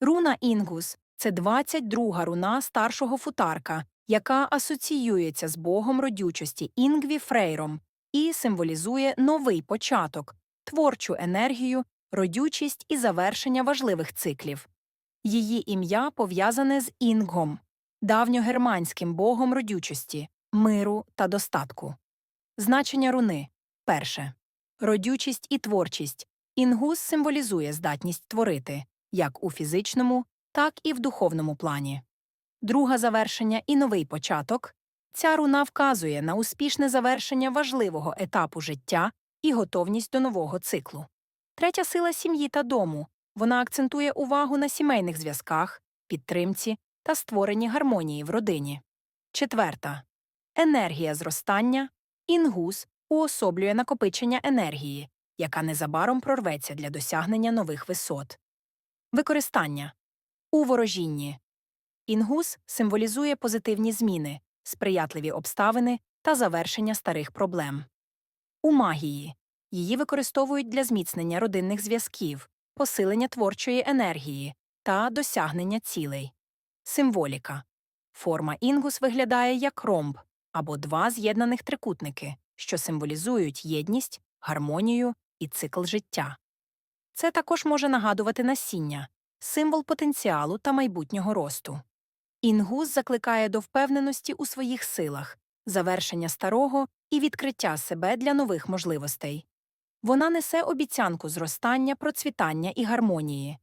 Руна Інгус це 22-га руна старшого футарка, яка асоціюється з богом родючості Інгві Фрейром і символізує новий початок, творчу енергію, родючість і завершення важливих циклів. Її ім'я пов'язане з Інгом, давньогерманським богом родючості, миру та достатку. Значення руни перше. Родючість і творчість. Інгус символізує здатність творити як у фізичному, так і в духовному плані. Друге завершення і новий початок. Ця руна вказує на успішне завершення важливого етапу життя і готовність до нового циклу. Третя сила сім'ї та дому. Вона акцентує увагу на сімейних зв'язках, підтримці та створенні гармонії в родині. Четверта. Енергія зростання. Інгус уособлює накопичення енергії, яка незабаром прорветься для досягнення нових висот. Використання у ворожінні. Інгус символізує позитивні зміни, сприятливі обставини та завершення старих проблем. У магії її використовують для зміцнення родинних зв'язків, посилення творчої енергії та досягнення цілей. Символіка форма інгус виглядає як ромб або два з'єднаних трикутники, що символізують єдність, гармонію і цикл життя. Це також може нагадувати насіння, символ потенціалу та майбутнього росту. Інгус закликає до впевненості у своїх силах, завершення старого і відкриття себе для нових можливостей. Вона несе обіцянку зростання, процвітання і гармонії,